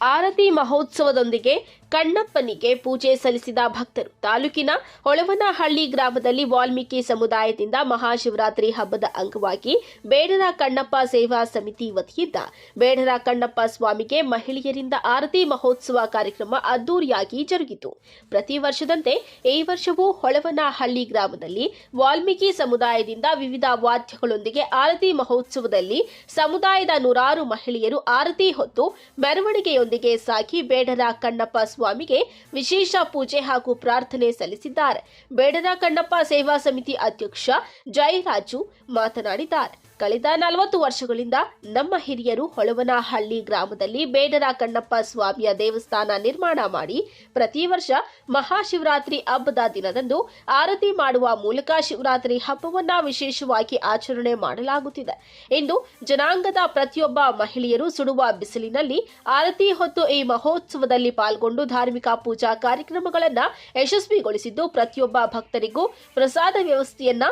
ಆರತಿ ಮಹೋತ್ಸವದೊಂದಿಗೆ ಕಣ್ಣಪ್ಪನಿಗೆ ಪೂಜೆ ಸಲ್ಲಿಸಿದ ಭಕ್ತರು. ತಾಲೂಕಿನ ಹೊಳವನಹಳ್ಳಿ ಗ್ರಾಮದಲ್ಲಿ ವಾಲ್ಮೀಕಿ ಸಮುದಾಯದಿಂದ ಮಹಾಶಿವರಾತ್ರಿ ಹಬ್ಬದ ಅಂಗವಾಗಿ ಬೇಡರ ಕಣ್ಣಪ್ಪ ಸೇವಾ ಸಮಿತಿ ವತಿಯಿಂದ ಬೇಡರ ಕಣ್ಣಪ್ಪ ಸ್ವಾಮಿಗೆ ಮಹಿಳೆಯರಿಂದ ಆರತಿ ಮಹೋತ್ಸವ ಕಾರ್ಯಕ್ರಮ ಅದ್ದೂರಿಯಾಗಿ ಜರುಗಿತು. ಪ್ರತಿ ವರ್ಷದಂತೆ ಈ ವರ್ಷವೂ ಹೊಳವನಹಳ್ಳಿ ಗ್ರಾಮದಲ್ಲಿ ವಾಲ್ಮೀಕಿ ಸಮುದಾಯದಿಂದ ವಿವಿಧ ವಾದ್ಯಗಳೊಂದಿಗೆ ಆರತಿ ಮಹೋತ್ಸವದಲ್ಲಿ ಸಮುದಾಯದ ನೂರಾರು ಮಹಿಳೆಯರು ಆರತಿ ಹೊತ್ತು ಮೆರವಣಿಗೆಯೊಂದಿಗೆ ಸಾಗಿ ಬೇಡರ ಕಣ್ಣಪ್ಪ ಸ್ವಾಮಿಗೆ ವಿಶೇಷ ಪೂಜೆ ಹಾಗೂ ಪ್ರಾರ್ಥನೆ ಸಲ್ಲಿಸಿದ್ದಾರೆ. ಬೇಡದ ಕಣ್ಣಪ್ಪ ಸೇವಾ ಸಮಿತಿ ಅಧ್ಯಕ್ಷ ಜಯರಾಜು ಮಾತನಾಡಿದ್ದಾರೆ. ಕಳೆದ ನಲವತ್ತು ವರ್ಷಗಳಿಂದ ನಮ್ಮ ಹಿರಿಯರು ಹೊಳವನಹಳ್ಳಿ ಗ್ರಾಮದಲ್ಲಿ ಬೇಡರ ಕಣ್ಣಪ್ಪ ಸ್ವಾಮಿಯ ದೇವಸ್ಥಾನ ನಿರ್ಮಾಣ ಮಾಡಿ ಪ್ರತಿ ವರ್ಷ ಮಹಾಶಿವರಾತ್ರಿ ಹಬ್ಬದ ದಿನದಂದು ಆರತಿ ಮಾಡುವ ಮೂಲಕ ಶಿವರಾತ್ರಿ ಹಬ್ಬವನ್ನ ವಿಶೇಷವಾಗಿ ಆಚರಣೆ ಮಾಡಲಾಗುತ್ತಿದೆ. ಇಂದು ಜನಾಂಗದ ಪ್ರತಿಯೊಬ್ಬ ಮಹಿಳೆಯರು ಸುಡುವ ಬಿಸಿಲಿನಲ್ಲಿ ಆರತಿ ಹೊತ್ತು ಈ ಮಹೋತ್ಸವದಲ್ಲಿ ಪಾಲ್ಗೊಂಡು ಧಾರ್ಮಿಕ ಪೂಜಾ ಕಾರ್ಯಕ್ರಮಗಳನ್ನು ಯಶಸ್ವಿಗೊಳಿಸಿದ್ದು ಪ್ರತಿಯೊಬ್ಬ ಭಕ್ತರಿಗೂ ಪ್ರಸಾದ ವ್ಯವಸ್ಥೆಯನ್ನ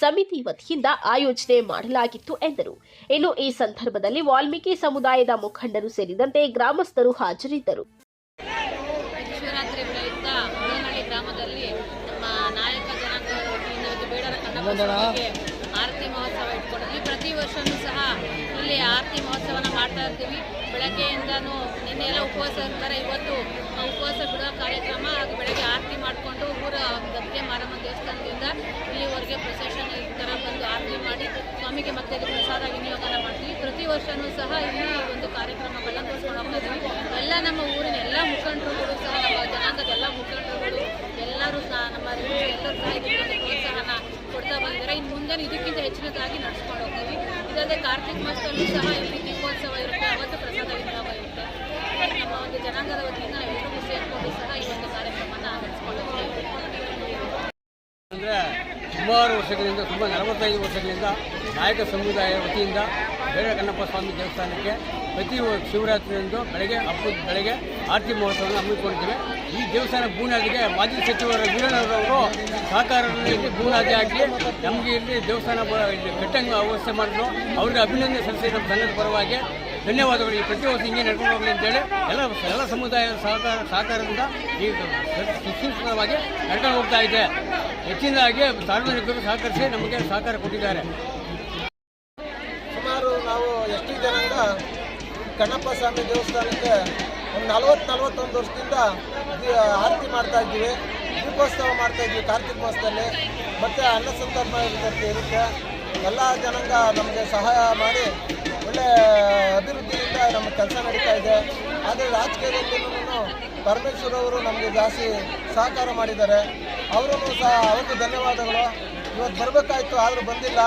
ಸಮಿತಿ ವತಿಯಿಂದ ಆಯೋಜನೆ ಮಾಡಲಾಗಿತ್ತು ಎಂದರು. ಇನ್ನು ಈ ಸಂದರ್ಭದಲ್ಲಿ ವಾಲ್ಮೀಕಿ ಸಮುದಾಯದ ಮುಖಂಡರು ಸೇರಿದಂತೆ ಗ್ರಾಮಸ್ಥರು ಹಾಜರಿದ್ದರು. ಶಿವರಾತ್ರಿ ಪ್ರಯುಕ್ತ ಮುಳನಹಳ್ಳಿ ಗ್ರಾಮದಲ್ಲಿ ನಮ್ಮ ನಾಯಕ ಜನಾಂಗ ಆರತಿ ಮಹೋತ್ಸವ ಇಟ್ಕೊಂಡಿದ್ವಿ. ಪ್ರತಿ ವರ್ಷವೂ ಸಹ ಇಲ್ಲಿ ಆರತಿ ಮಹೋತ್ಸವನ ಮಾಡ್ತಾ ಇರ್ತೀವಿ. ಬೆಳಗ್ಗೆಯಿಂದನೂ ನಿನ್ನೆ ಎಲ್ಲ ಉಪವಾಸ ಇರ್ತಾರೆ. ಇವತ್ತು ಉಪವಾಸ ಬಿಡೋ ಕಾರ್ಯಕ್ರಮ ಹಾಗೂ ಬೆಳಗ್ಗೆ ಆರತಿ ಮತ್ತೆ ಅದಕ್ಕೆ ಪ್ರಸಾದ ವಿನಿಯೋಗನ ಮಾಡ್ತೀವಿ. ಪ್ರತಿ ವರ್ಷವೂ ಸಹ ಇಲ್ಲಿ ಒಂದು ಕಾರ್ಯಕ್ರಮಗಳನ್ನ ತೋರಿಸ್ಕೊಂಡು ಹೋಗ್ತಾ ಇದ್ದೀವಿ ಎಲ್ಲ ನಮ್ಮ ಊರಿನ ಎಲ್ಲ ಮುಖಂಡರುಗಳು ಸಹ, ನಮ್ಮ ಜನಾಂಗದ ಎಲ್ಲ ಮುಖಂಡರುಗಳು ಎಲ್ಲರೂ ಸಹ ನಮ್ಮ ಎಲ್ಲರೂ ಸಹ ಇದಕ್ಕೆ ಪ್ರೋತ್ಸಾಹನ ಕೊಡ್ತಾ ಬಂದಿದ್ದಾರೆ. ಇನ್ನು ಮುಂದೆ ಇದಕ್ಕಿಂತ ಹೆಚ್ಚಿನದಾಗಿ ನಡೆಸ್ಕೊಂಡು ಹೋಗ್ತೀವಿ. ಇದಲ್ಲದೆ ಕಾರ್ತಿಕ್ ಮಾಸದಲ್ಲೂ ಸಹ ಇಲ್ಲಿ ದೀಪೋತ್ಸವ ಇರುತ್ತೆ ಅವತ್ತು ಪ್ರಸಾದ ವಿನಿಯೋಗ ಇರುತ್ತೆ ಹಾಗಾಗಿ ನಮ್ಮ ಒಂದು ಜನಾಂಗದ ವತಿಯಿಂದ ನಾವೆಲ್ಲರೂ ಸೇರಿಕೊಂಡು ಸಹ ಈ ಒಂದು ಕಾರ್ಯಕ್ರಮನ ನಡೆಸ್ಕೊಂಡು ಹೋಗ್ತೀವಿ ಅಂದರೆ ಸುಮಾರು ವರ್ಷಗಳಿಂದ ತುಂಬ ನಲವತ್ತೈದು ವರ್ಷಗಳಿಂದ ನಾಯಕ ಸಮುದಾಯ ವತಿಯಿಂದ ಬೇಡ ಕನ್ನಪ್ಪ ಸ್ವಾಮಿ ದೇವಸ್ಥಾನಕ್ಕೆ ಪ್ರತಿ ಶಿವರಾತ್ರಿಯಂದು ಬೆಳಗ್ಗೆ ಹಬ್ಬದ ಬೆಳಗ್ಗೆ ಆರತಿ ಮಹೋತ್ಸವವನ್ನು ಹಮ್ಮಿಕೊಂಡಿದ್ದೇವೆ. ಈ ದೇವಸ್ಥಾನ ಬೂನಾದಿಗೆ ಮಾಜಿ ಸಚಿವರ ವೀರಣ್ಣರವರು ಸಹಕಾರದಲ್ಲಿ ಬೂನಾದಿ ಹಾಕಿ ನಮಗೆ ಇಲ್ಲಿ ದೇವಸ್ಥಾನ ಕಟ್ಟಂಗ ವ್ಯವಸ್ಥೆ ಮಾಡಿದ್ರು. ಅವರಿಗೆ ಅಭಿನಂದನೆ ಸಲ್ಲಿಸಿ ನಮ್ಮ ಪರವಾಗಿ ಧನ್ಯವಾದಗಳು. ಈ ಪ್ರತಿ ವರ್ಷ ಹಿಂಗೆ ನಡ್ಕೊಂಡು ಹೋಗಲಿ ಅಂತೇಳಿ ಎಲ್ಲ ಎಲ್ಲ ಸಮುದಾಯದ ಸಹಕಾರ, ಸಹಕಾರದಿಂದ ಈ ಸುಸೂತ್ರವಾಗಿ ನಡ್ಕೊಂಡು ಹೋಗ್ತಾ ಇದೆ. ಹೆಚ್ಚಿನದಾಗಿ ಸಾರ್ವಜನಿಕರು ಸಹಕರಿಸಿ ನಮಗೆ ಸಹಕಾರ ಕೊಟ್ಟಿದ್ದಾರೆ. ಸುಮಾರು ನಾವು ಎಷ್ಟು ಜನಾಂಗ ಕಣ್ಣಪ್ಪ ಸ್ವಾಮಿ ದೇವಸ್ಥಾನಕ್ಕೆ ಒಂದು ನಲವತ್ತು, ನಲವತ್ತೊಂದು ವರ್ಷದಿಂದ ಆರತಿ ಮಾಡ್ತಾ ಇದ್ದೀವಿ. ದೀಪೋತ್ಸವ ಮಾಡ್ತಾ ಇದ್ವಿ ಕಾರ್ತಿಕ ಮಾಸದಲ್ಲಿ. ಮತ್ತು ಅನ್ನ ಇರುತ್ತೆ ಇರುತ್ತೆ. ಎಲ್ಲ ಜನಾಂಗ ನಮಗೆ ಸಹಾಯ ಮಾಡಿ ಒಳ್ಳೆ ಅಭಿವೃದ್ಧಿಯಿಂದ ನಮ್ಮ ಕೆಲಸ ನಡೀತಾ ಇದೆ. ಆದರೆ ರಾಜಕೀಯದಲ್ಲಿ ಪರಮೇಶ್ವರ್ ಅವರು ನಮಗೆ ಜಾಸ್ತಿ ಸಹಕಾರ ಮಾಡಿದ್ದಾರೆ. ಅವರನ್ನು ಸಹ ಅವ್ರಿಗೂ ಧನ್ಯವಾದಗಳು. ಇವತ್ತು ಬರಬೇಕಾಯ್ತು ಆದರೂ ಬಂದಿಲ್ಲ.